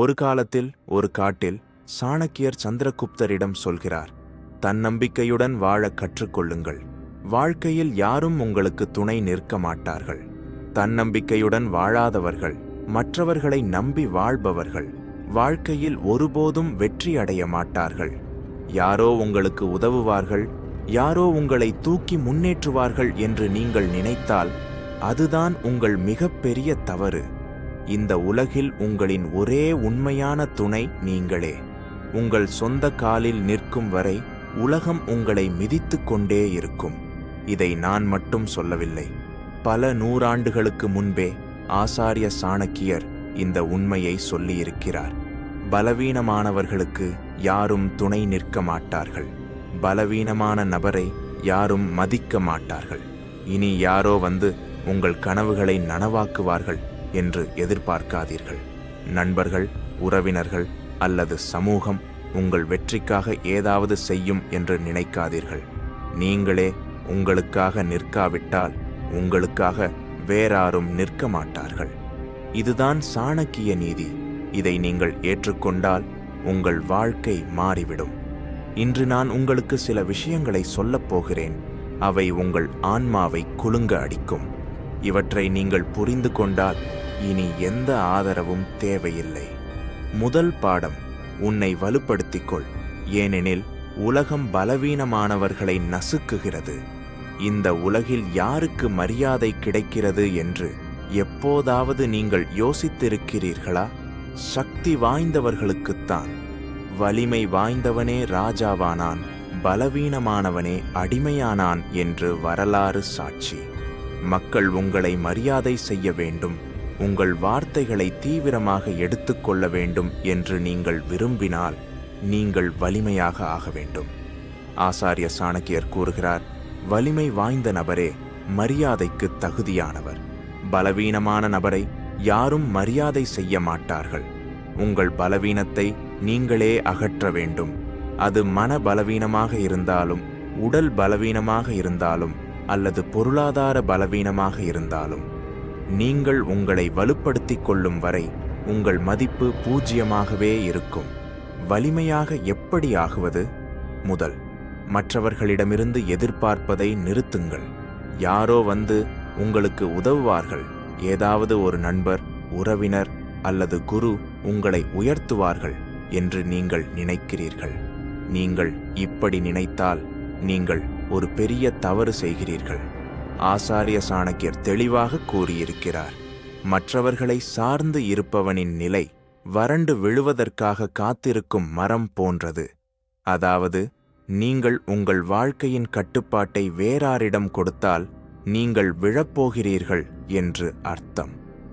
ஒரு காலத்தில் ஒரு காட்டில் சாணக்கியர் சந்திரகுப்தரிடம் சொல்கிறார் தன்னம்பிக்கையுடன் வாழ கற்றுக்கொள்ளுங்கள். வாழ்க்கையில் யாரும் உங்களுக்கு துணை நிற்க மாட்டார்கள். தன்னம்பிக்கையுடன் வாழாதவர்கள் மற்றவர்களை நம்பி வாழ்பவர்கள் வாழ்க்கையில் ஒருபோதும் வெற்றி அடைய மாட்டார்கள். யாரோ உங்களுக்கு உதவுவார்கள் யாரோ உங்களை தூக்கி முன்னேற்றுவார்கள் என்று நீங்கள் நினைத்தால் அதுதான் உங்கள் மிகப்பெரிய தவறு. இந்த உலகில் உங்களின் ஒரே உண்மையான துணை நீங்களே. உங்கள் சொந்த காலில் நிற்கும் வரை உலகம் உங்களை மிதித்து கொண்டே இருக்கும். இதை நான் மட்டும் சொல்லவில்லை. பல நூறாண்டுகளுக்கு முன்பே ஆசாரிய சாணக்கியர் இந்த உண்மையை சொல்லியிருக்கிறார். பலவீனமானவர்களுக்கு யாரும் துணை நிற்க மாட்டார்கள். பலவீனமான நபரை யாரும் மதிக்க மாட்டார்கள். இனி யாரோ வந்து உங்கள் கனவுகளை நனவாக்குவார்கள். என்று எதிர்பார்க்காதீர்கள். நண்பர்கள் உறவினர்கள் அல்லது சமூகம் உங்கள் வெற்றிக்காக ஏதாவது செய்யும் என்று நினைக்காதீர்கள். நீங்களே உங்களுக்காக நிற்காவிட்டால் உங்களுக்காக வேறாரும் நிற்க மாட்டார்கள். இதுதான் சாணக்கிய நீதி. இதை நீங்கள் ஏற்றுக்கொண்டால் உங்கள் வாழ்க்கை மாறிவிடும். இன்று நான் உங்களுக்கு சில விஷயங்களை சொல்லப் போகிறேன். அவை உங்கள் ஆன்மாவை குலுங்க அடிக்கும். இவற்றை நீங்கள் புரிந்து கொண்டால் இனி எந்த ஆதரவும் தேவையில்லை. முதல் பாடம் உன்னை வலுப்படுத்திக்கொள். ஏனெனில் உலகம் பலவீனமானவர்களை நசுக்குகிறது. இந்த உலகில் யாருக்கு மரியாதை கிடைக்கிறது என்று எப்போதாவது நீங்கள் யோசித்திருக்கிறீர்களா? சக்தி வாய்ந்தவர்களுக்குத்தான். வலிமை வாய்ந்தவனே ராஜாவானான் பலவீனமானவனே அடிமையானான் என்று வரலாறு சாட்சி. மக்கள் உங்களை மரியாதை செய்ய வேண்டும். உங்கள் வார்த்தைகளை தீவிரமாக எடுத்துக்கொள்ள வேண்டும் என்று நீங்கள் விரும்பினால் நீங்கள் வலிமையாக ஆக வேண்டும். ஆசாரிய சாணக்கியர் கூறுகிறார் வலிமை வாய்ந்த நபரே மரியாதைக்கு தகுதியானவர். பலவீனமான நபரை யாரும் மரியாதை செய்ய மாட்டார்கள். உங்கள் பலவீனத்தை நீங்களே அகற்ற வேண்டும். அது மன பலவீனமாக இருந்தாலும் உடல் பலவீனமாக இருந்தாலும் அல்லது பொருளாதார பலவீனமாக இருந்தாலும். நீங்கள் உங்களை வலுப்படுத்திக் கொள்ளும் வரை உங்கள் மதிப்பு பூஜ்யமாகவே இருக்கும். வலிமையாக எப்படி ஆகுவது? முதல் மற்றவர்களிடமிருந்து எதிர்பார்ப்பதை நிறுத்துங்கள். யாரோ வந்து உங்களுக்கு உதவுவார்கள். ஏதாவது ஒரு நண்பர் உறவினர் அல்லது குரு உங்களை உயர்த்துவார்கள் என்று நீங்கள் நினைக்கிறீர்கள். நீங்கள் இப்படி நினைத்தால் நீங்கள் ஒரு பெரிய தவறு செய்கிறீர்கள். ஆசாரிய சாணக்கியர் தெளிவாக கூறியிருக்கிறார். மற்றவர்களை சார்ந்து இருப்பவனின் நிலை வறண்டு விழுவதற்காக காத்திருக்கும் மரம் போன்றது. அதாவது நீங்கள் உங்கள் வாழ்க்கையின் கட்டுப்பாட்டை வேறாரிடம் கொடுத்தால் நீங்கள் விழப்போகிறீர்கள் என்று அர்த்தம்.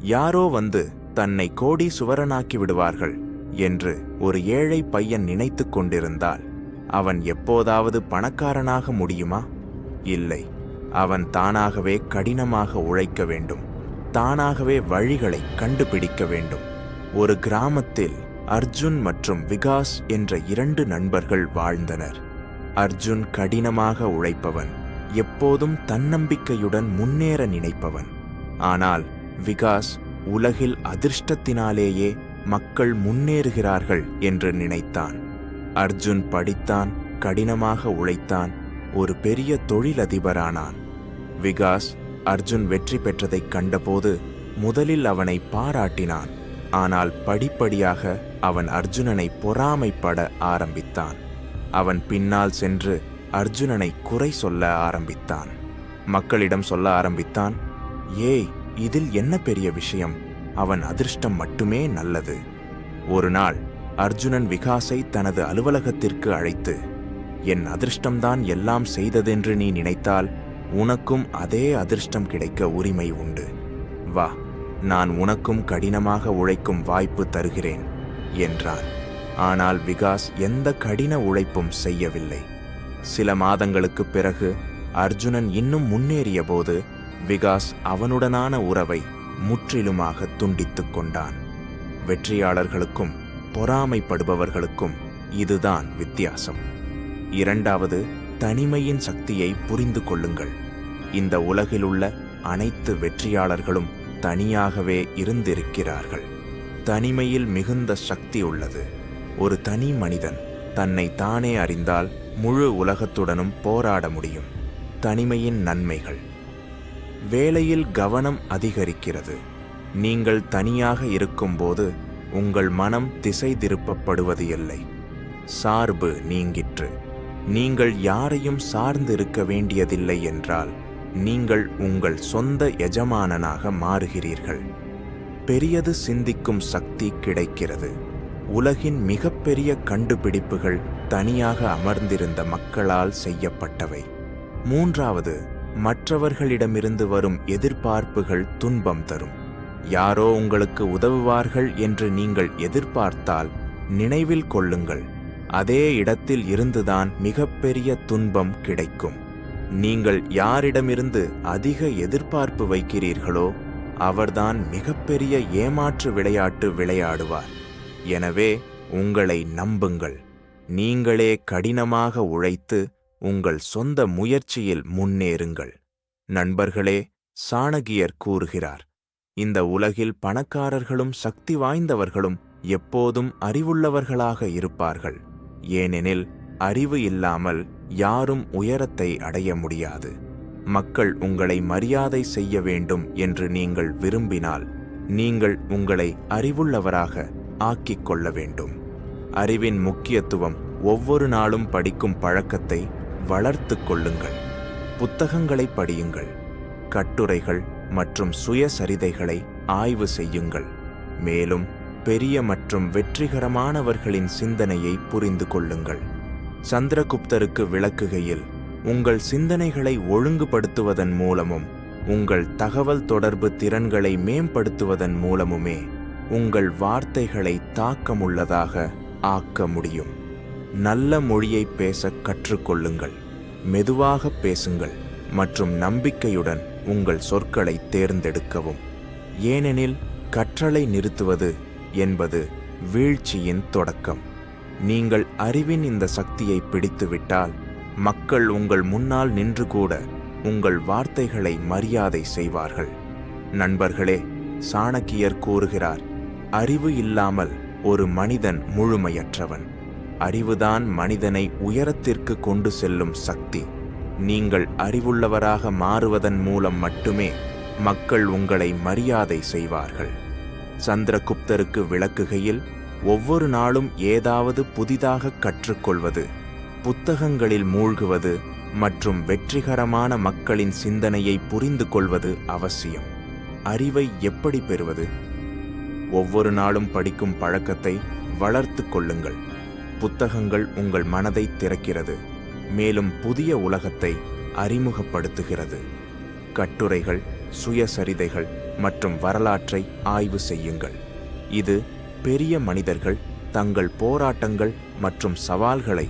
யாரோ வந்து தன்னை கோடி சுவரனாக்கி விடுவார்கள் என்று ஒரு ஏழை பையன் நினைத்துக் கொண்டிருந்தால் அவன் எப்போதாவது பணக்காரனாக முடியுமா? இல்லை. அவன் தானாகவே கடினமாக உழைக்க வேண்டும். தானாகவே வழிகளை கண்டுபிடிக்க வேண்டும். ஒரு கிராமத்தில் அர்ஜுன் மற்றும் விகாஸ் என்ற இரண்டு நண்பர்கள் வாழ்ந்தனர். அர்ஜுன் கடினமாக உழைப்பவன் எப்போதும் தன்னம்பிக்கையுடன் முன்னேற நினைப்பவன். ஆனால் விகாஸ் உலகில் அதிர்ஷ்டத்தினாலேயே மக்கள் முன்னேறுகிறார்கள் என்று நினைத்தான். அர்ஜுன் படித்தான் கடினமாக உழைத்தான் ஒரு பெரிய தொழிலதிபரானான். விகாஸ் அர்ஜுன் வெற்றி பெற்றதைக் கண்டபோது முதலில் அவனை பாராட்டினான். ஆனால் படிப்படியாக அவன் அர்ஜுனனை பொறாமைப்பட ஆரம்பித்தான். அவன் பின்னால் சென்று அர்ஜுனனை குறை சொல்ல ஆரம்பித்தான். மக்களிடம் சொல்ல ஆரம்பித்தான் ஏய் இதில் என்ன பெரிய விஷயம்? அவன் அதிர்ஷ்டம் மட்டுமே நல்லது. ஒரு நாள் அர்ஜுனன் விகாஸை தனது அலுவலகத்திற்கு அழைத்து என் அதிர்ஷ்டம்தான் எல்லாம் செய்ததென்று நீ நினைத்தால் உனக்கும் அதே அதிர்ஷ்டம் கிடைக்க உரிமை உண்டு. வா நான் உனக்கும் கடினமாக உழைக்கும் வாய்ப்பு தருகிறேன் என்றான். ஆனால் விகாஸ் எந்த கடின உழைப்பும் செய்யவில்லை. சில மாதங்களுக்குப் பிறகு அர்ஜுனன் இன்னும் முன்னேறியபோது விகாஸ் அவனுடனான உறவை முற்றிலுமாக துண்டித்துக் கொண்டான். வெற்றியாளர்களுக்கும் பொறாமைப்படுபவர்களுக்கும் இதுதான் வித்தியாசம். இரண்டாவது தனிமையின் சக்தியை புரிந்து கொள்ளுங்கள். இந்த உலகிலுள்ள அனைத்து வெற்றியாளர்களும் தனியாகவே இருந்திருக்கிறார்கள். தனிமையில் மிகுந்த சக்தி உள்ளது. ஒரு தனி மனிதன் தன்னை தானே அறிந்தால் முழு உலகத்துடனும் போராட முடியும். தனிமையின் நன்மைகள். வேலையில் கவனம் அதிகரிக்கிறது. நீங்கள் தனியாக இருக்கும்போது உங்கள் மனம் திசை திருப்பப்படுவது இல்லை. சார்பு நீங்கிற்று. நீங்கள் யாரையும் சார்ந்திருக்க வேண்டியதில்லை என்றால் நீங்கள் உங்கள் சொந்த எஜமானனாக மாறுகிறீர்கள். பெரியது சிந்திக்கும் சக்தி கிடைக்கிறது. உலகின் மிகப்பெரிய கண்டுபிடிப்புகள் தனியாக அமர்ந்திருந்த மக்களால் செய்யப்பட்டவை. மூன்றாவது மற்றவர்களிடமிருந்து வரும் எதிர்பார்ப்புகள் துன்பம் தரும். யாரோ உங்களுக்கு உதவுவார்கள் என்று நீங்கள் எதிர்பார்த்தால் நினைவில் கொள்ளுங்கள். அதே இடத்தில் இருந்துதான் மிகப்பெரிய துன்பம் கிடைக்கும். நீங்கள் யாரிடமிருந்து அதிக எதிர்பார்ப்பு வைக்கிறீர்களோ அவர்தான் மிகப்பெரிய ஏமாற்று விளையாட்டு விளையாடுவார். எனவே உங்களை நம்புங்கள். நீங்களே கடினமாக உழைத்து உங்கள் சொந்த முயற்சியில் முன்னேறுங்கள். நண்பர்களே சாணகியர் கூறுகிறார் இந்த உலகில் பணக்காரர்களும் சக்தி வாய்ந்தவர்களும் எப்போதும் அறிவுள்ளவர்களாக இருப்பார்கள். ஏனெனில் அறிவு இல்லாமல் யாரும் உயரத்தை அடைய முடியாது. மக்கள் உங்களை மரியாதை செய்ய வேண்டும் என்று நீங்கள் விரும்பினால் நீங்கள் உங்களை அறிவுள்ளவராக ஆக்கிக் கொள்ள வேண்டும். அறிவின் முக்கியத்துவம் ஒவ்வொரு நாளும் படிக்கும் பழக்கத்தை வளர்த்து கொள்ளுங்கள். புத்தகங்களை படியுங்கள். கட்டுரைகள் மற்றும் சுயசரிதைகளை ஆய்வு செய்யுங்கள். மேலும் பெரிய மற்றும் வெற்றிகரமானவர்களின் சிந்தனையை புரிந்து கொள்ளுங்கள். சந்திரகுப்தருக்கு விளக்குகையில் உங்கள் சிந்தனைகளை ஒழுங்குபடுத்துவதன் மூலமும் உங்கள் தகவல் தொடர்பு திறன்களை மேம்படுத்துவதன் மூலமுமே உங்கள் வார்த்தைகளை தாக்கமுள்ளதாக ஆக்க முடியும். நல்ல மொழியை பேச கற்றுக்கொள்ளுங்கள் மெதுவாக பேசுங்கள் மற்றும் நம்பிக்கையுடன் உங்கள் சொற்களை தேர்ந்தெடுக்கவும். ஏனெனில் கற்றலை நிறுத்துவது என்பது வீழ்ச்சியின் தொடக்கம். நீங்கள் அறிவின் இந்த சக்தியை பிடித்துவிட்டால் மக்கள் உங்கள் முன்னால் நின்று கூட உங்கள் வார்த்தைகளை மரியாதை செய்வார்கள். நண்பர்களே சாணக்கியர் கூறுகிறார் அறிவு இல்லாமல் ஒரு மனிதன் முழுமையற்றவன். அறிவுதான் மனிதனை உயரத்திற்கு கொண்டு செல்லும் சக்தி. நீங்கள் அறிவுள்ளவராக மாறுவதன் மூலம் மட்டுமே மக்கள் உங்களை மரியாதை செய்வார்கள். சந்திரகுப்தருக்கு விளக்குகையில் ஒவ்வொரு நாளும் ஏதாவது புதிதாக கற்றுக்கொள்வது புத்தகங்களில் மூழ்குவது மற்றும் வெற்றிகரமான மக்களின் சிந்தனையை புரிந்து கொள்வது அவசியம். அறிவை எப்படி பெறுவது? ஒவ்வொரு நாளும் படிக்கும் பழக்கத்தை வளர்த்து கொள்ளுங்கள். புத்தகங்கள் உங்கள் மனதை திறக்கிறது மேலும் புதிய உலகத்தை அறிமுகப்படுத்துகிறது. கட்டுரைகள் சுயசரிதைகள் மற்றும் வரலாற்றை ஆய்வு செய்யுங்கள். இது பெரிய மனிதர்கள் தங்கள் போராட்டங்கள் மற்றும் சவால்களை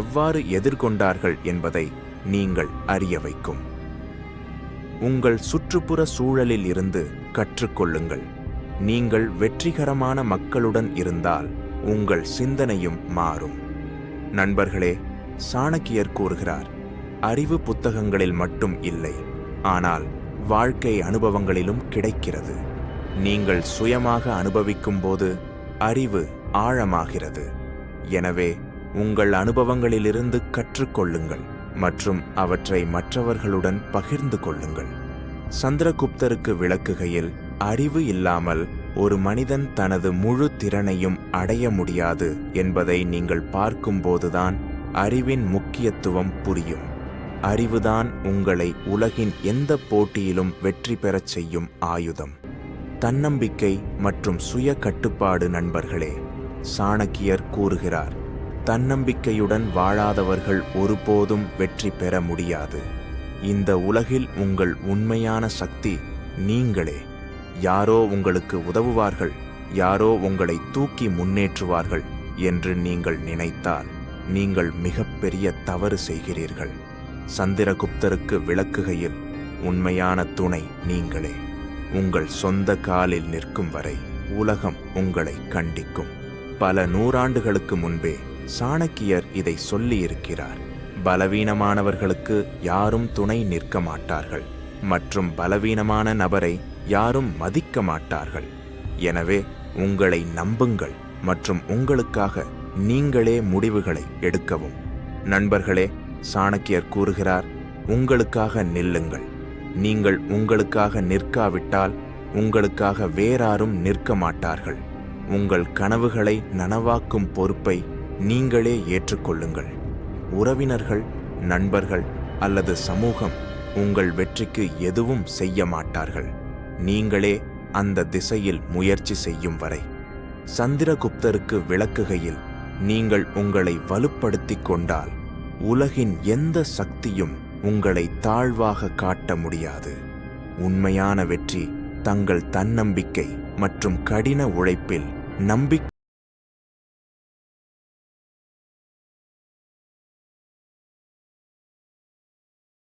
எவ்வாறு எதிர்கொண்டார்கள் என்பதை நீங்கள் அறிய வைக்கும். உங்கள் சுற்றுப்புற சூழலில் இருந்து கற்றுக்கொள்ளுங்கள். நீங்கள் வெற்றிகரமான மக்களுடன் இருந்தால் உங்கள் சிந்தனையும் மாறும். நண்பர்களே சாணக்கியர் கூறுகிறார் அறிவு புத்தகங்களில் மட்டும் இல்லை ஆனால் வாழ்க்கை அனுபவங்களிலும் கிடைக்கிறது. நீங்கள் சுயமாக அனுபவிக்கும் போது அறிவு ஆழமாகிறது. எனவே உங்கள் அனுபவங்களிலிருந்து கற்றுக்கொள்ளுங்கள் மற்றும் அவற்றை மற்றவர்களுடன் பகிர்ந்து கொள்ளுங்கள். சந்திரகுப்தருக்கு விளக்குகையில் அறிவு இல்லாமல் ஒரு மனிதன் தனது முழு திறனையும் அடைய முடியாது என்பதை நீங்கள் பார்க்கும்போதுதான் அறிவின் முக்கியத்துவம் புரியும். அறிவுதான் உங்களை உலகின் எந்த போட்டியிலும் வெற்றி பெறச் செய்யும் ஆயுதம். தன்னம்பிக்கை மற்றும் சுய கட்டுப்பாடு நண்பர்களே சாணக்கியர் கூறுகிறார் தன்னம்பிக்கையுடன் வாழாதவர்கள் ஒருபோதும் வெற்றி பெற முடியாது. இந்த உலகில் உங்கள் உண்மையான சக்தி நீங்களே. யாரோ உங்களுக்கு உதவுவார்கள் யாரோ உங்களை தூக்கி முன்னேற்றுவார்கள் என்று நீங்கள் நினைத்தால் நீங்கள் மிகப்பெரிய தவறு செய்கிறீர்கள். சந்திரகுப்தருக்கு விளக்குகையில் உண்மையான துணை நீங்களே. உங்கள் சொந்த காலில் நிற்கும் வரை உலகம் உங்களை கண்டிக்கும். பல நூறாண்டுகளுக்கு முன்பே சாணக்கியர் இதை சொல்லியிருக்கிறார். பலவீனமானவர்களுக்கு யாரும் துணை நிற்க மாட்டார்கள். மற்றும் பலவீனமான நபரை யாரும் மதிக்க மாட்டார்கள். எனவே உங்களை நம்புங்கள் மற்றும் உங்களுக்காக நீங்களே முடிவுகளை எடுக்கவும். நண்பர்களே சாணக்கியர் கூறுகிறார் உங்களுக்காக நில்லுங்கள். நீங்கள் உங்களுக்காக நிற்காவிட்டால் உங்களுக்காக வேறாரும் நிற்க மாட்டார்கள் உங்கள் கனவுகளை நனவாக்கும் பொறுப்பை நீங்களே ஏற்றுக்கொள்ளுங்கள். உறவினர்கள் நண்பர்கள் அல்லது சமூகம் உங்கள் வெற்றிக்கு எதுவும் செய்ய மாட்டார்கள். நீங்களே அந்த திசையில் முயற்சி செய்யும் வரை. சந்திரகுப்தருக்கு விளக்குகையில் நீங்கள் உங்களை வலுப்படுத்திக் கொண்டால் உலகின் எந்த சக்தியும் உங்களை தாழ்வாக காட்ட முடியாது. உண்மையான வெற்றி தங்கள் தன்னம்பிக்கை மற்றும் கடின உழைப்பில் நம்பிக்கை